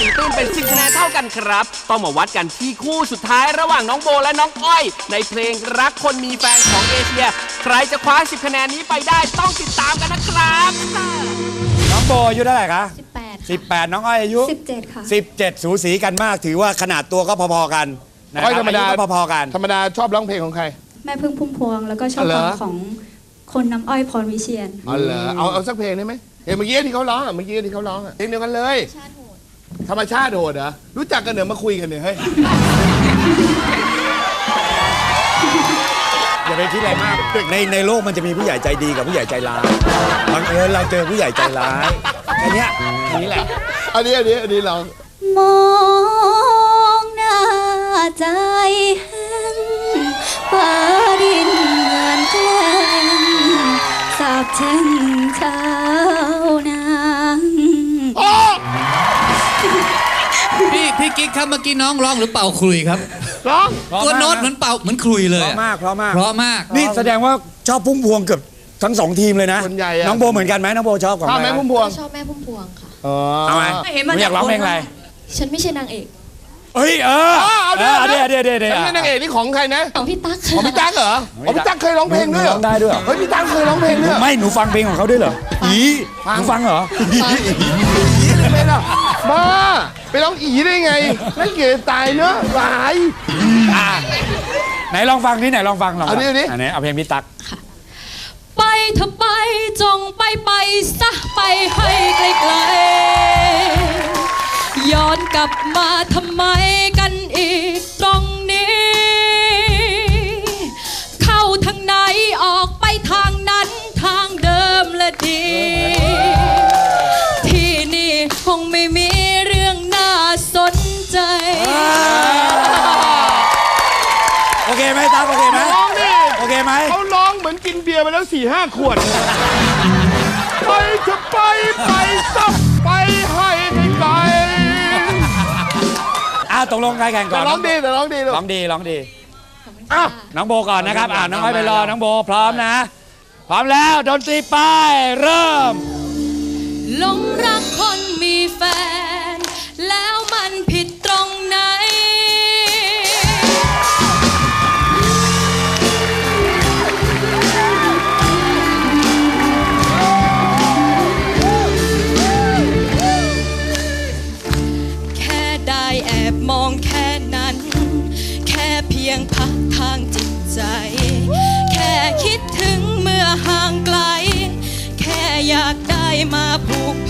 ตีตื้นเป็น10คะแนนเท่ากันครับ ต้องมาวัดกันที่คู่สุดท้ายระหว่างน้องโบและน้องอ้อย ในเพลงรักคนมีแฟนของเอเชีย ใครจะคว้า10คะแนนนี้ไปได้ต้องติดตามกันนะครับ น้องโบอายุเท่าไหร่คะ18 18 น้องอ้อยอายุ 17 ค่ะ 17 สูสีกันมาก ถือว่าขนาดตัวก็พอๆกันนะคอ้อยรับธรรมดาอายุก็พอๆกัน ธรรมดาชอบร้องเพลงของใคร แม่พึ่งพุ่มพวงแล้วก็ชอบเหรฟัองของคนน้ำอ้อยพรวิเชียนอ๋อเหรอเอาเอาสักเพลงได้ไหมเห็นเมื่อกี้ที่เขาร้องอะเมื่อกี้ที่เขาร้องอะเพลงเดียวกันเลย ธรรมชาติโหดเหรอ รู้จักกันเหรอมาคุยกันเนี่ยเฮ้ย อย่าไปคิดอะไรมากในในโลกมันจะมีผู้ใหญ่ใจดีกับผู้ใหญ่ใจร้ายบังเอิญเราเจอผู้ใหญ่ใจร้ายแค่เนี้ยนี่แหละ อันนี้อันนี้อันนี้เรา มองหน้าใจแห้งฟ้าดินเหมือนแกล้งสาบแช่ง กิ๊กครับเมื่อกี้น้องร้องหรือเป่าคลุยครับร้องตัวโน้ตเหมือนเป่าเหมือนคลุยเลยเพราะอะมากเพราะมากเพราะมากนี่แสดงว่าชอบพุ่มพวงเกือบทั้งสองทีมเลยนะคนใหญ่อะ น้องโบเหมือนกันไหมน้องโบชอบของชอบไหมใครพุ่มพวงชอบแม่พุ่มพวงค่ะอ๋อเอาไหมไม่เห็นมาอยากร้องเพลงอะไรฉันไม่ใช่นางเอกเอ้ยเอออ๋อเอาเอเดี๋ยวอเดี๋ยวเดี๋ยวเดี๋ยวแล้วนี่นางเอกนี่ของใครนะของพี่ตั๊กของพี่ตั๊กเหรอของพี่ตั๊กเคยร้องเพลงด้วยเหรร้องได้ด้วยเหรอเฮ้ยพี่ตั๊กเคยร้องเพลงด้วยเหรอไม่หนูฟังเพลงของเขาด้วยเหรออีหนูฟังเหรอไม่ล่ะ บ้า ไปร้องอีได้ไงน่าเกลียดตายเนอะหลาย อะไหนลองฟังนี่ไหนลองฟังลองฟัเอาดิเอาดิ อันนี้เอาเพลงพี่ตั๊กไปเธอไปจงไปไปซะไปให้ไกลๆย้อนกลับมาทำไม ไหมเขาร้องเหมือนกินเบียร์ไปแล้วสี่ห้าขวด ไปเธอไปไปซับไปให้ไกลอะตกลงใครแข่งๆก่แต่อนร้องดีแต่ร้องดีลูกร้องดีร้องดีอ้าวน้องโบก่อนนะครับ อ่าน้องอ้อยไปรอมาน้องโบพร้อมนะ พร้อมแล้วดนตรีไปเริ่ม หลงรักคนมีแฟน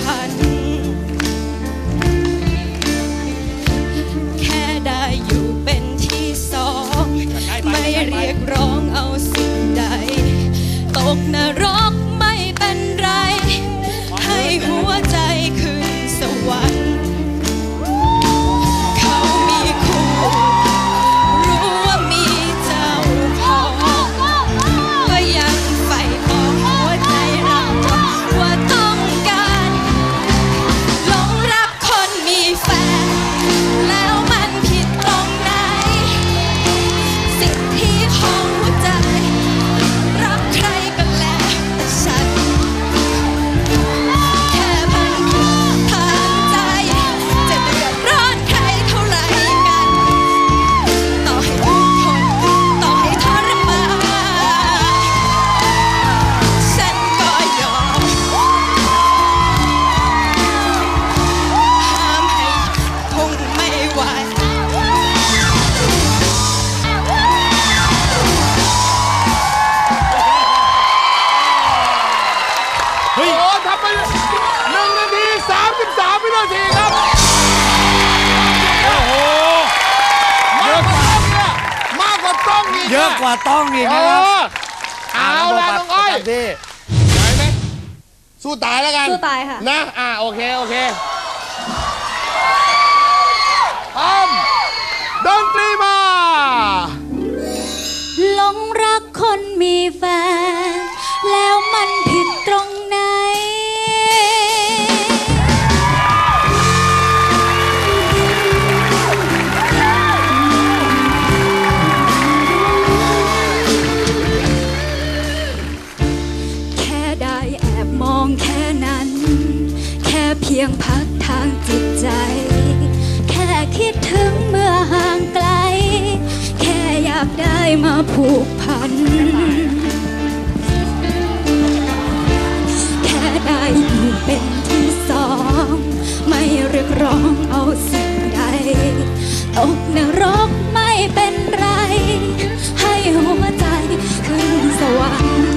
ผู กกว่าต้องอีกเยอะกว่าต้องอีกเอนะครับอเอาละน้องอ้อยประจำที่ไหวไหมสู้ตายแล้วกันสู้ตายค่ะ นะ อ่าโอเค โอเค ผูกพัน แค่ได้อยู่เป็นที่สอง ไม่เรียกร้องเอาสิ่งใดตกนรกไม่เป็นไร ให้หัวใจขึ้นสวรรค์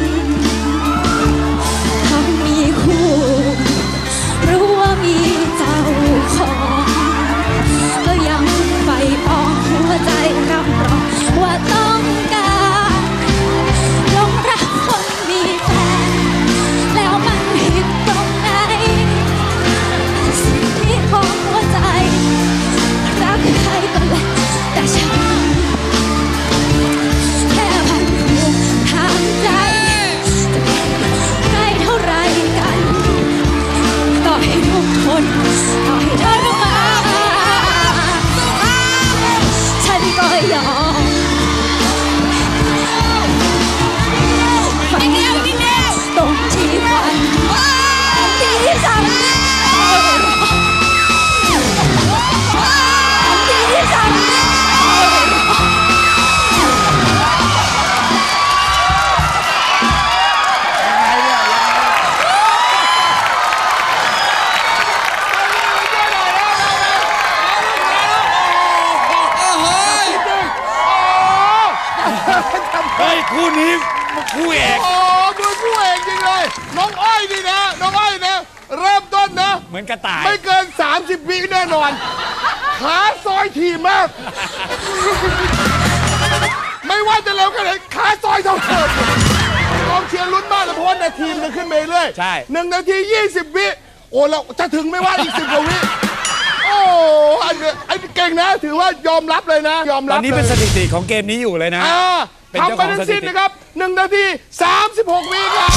ยน้องอ้อยนี่นะ น้องอ้อยนะ เริ่มต้นนะ เหมือนกระต่าย ไม่เกิน 30วิแน่นอน ขาซอยทีมาก ไม่ว่าจะเร็วแค่ไหนขาซอยเท่าเดิมกองเชียร์ลุ้นมากเลยเพราะว่านาทีมันขึ้นไปเรื่อยใช่ หนึ่งนาที 20 วิ โอ้เราจะถึงไม่ว่าอีกสิบกว่าวิ โอ้อันเนี้ยไอ้เก่งนะ ถือว่ายอมรับเลยนะ ยอมตรัอบนนี้เป็นลสยถิติของเกมนี้อยู่เลยนะ อ่าเป็นทำเจ้าไปของทั้งสถิสิ้นติ นะครับ 1 นาที 36 วิครับ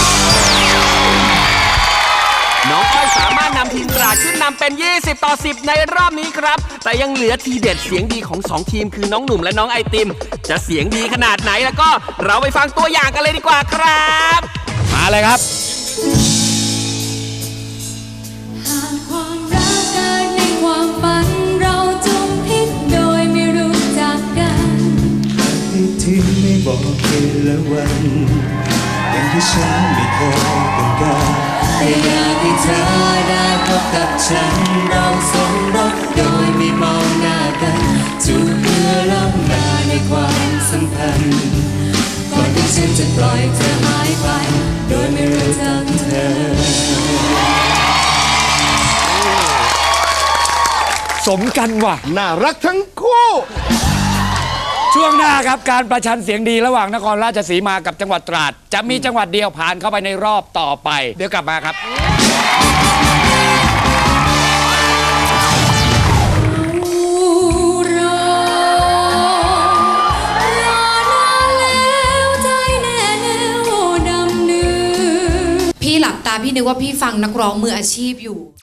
ดขึ้นนำเป็น 20 ต่อ 10 ในรอบนี้ครับ แต่ยังเหลือทีเด็ดเสียงดีของ 2 ทีมคือน้องหนุ่มและน้องไอติม จะเสียงดีขนาดไหนแล้วก็เราไปฟังตัวอย่างกันเลยดีกว่าครับ มาเลยครับ หากความรักเกิดในความฝัน เราจงพลิกโดยไม่รู้จักกันให้ทิ้งไม่บอกเวลาวันอย่างที่ฉันไม่เคยต้องการ แต่อยากให้เธอได้ พบกับฉันเราสมรสโดยไม่มองหน้ากันจูบเพื่อล้ำลาในความสัมพันธ์ก่อนที่ฉันจะปล่อยเธอหายไป โดยไม่รู้จักเธอสมกันว่ะ น่ารักทั้งคู่ ช่วงหน้าครับการประชันเสียงดีระหว่างนครราชสีมากับจังหวัดตราด จะมีจังหวัดเดียวผ่านเข้าไปในรอบต่อไป เดี๋ยวกลับมาครับ พี่นึกว่าพี่ฟังนักร้องมืออาชีพอยู่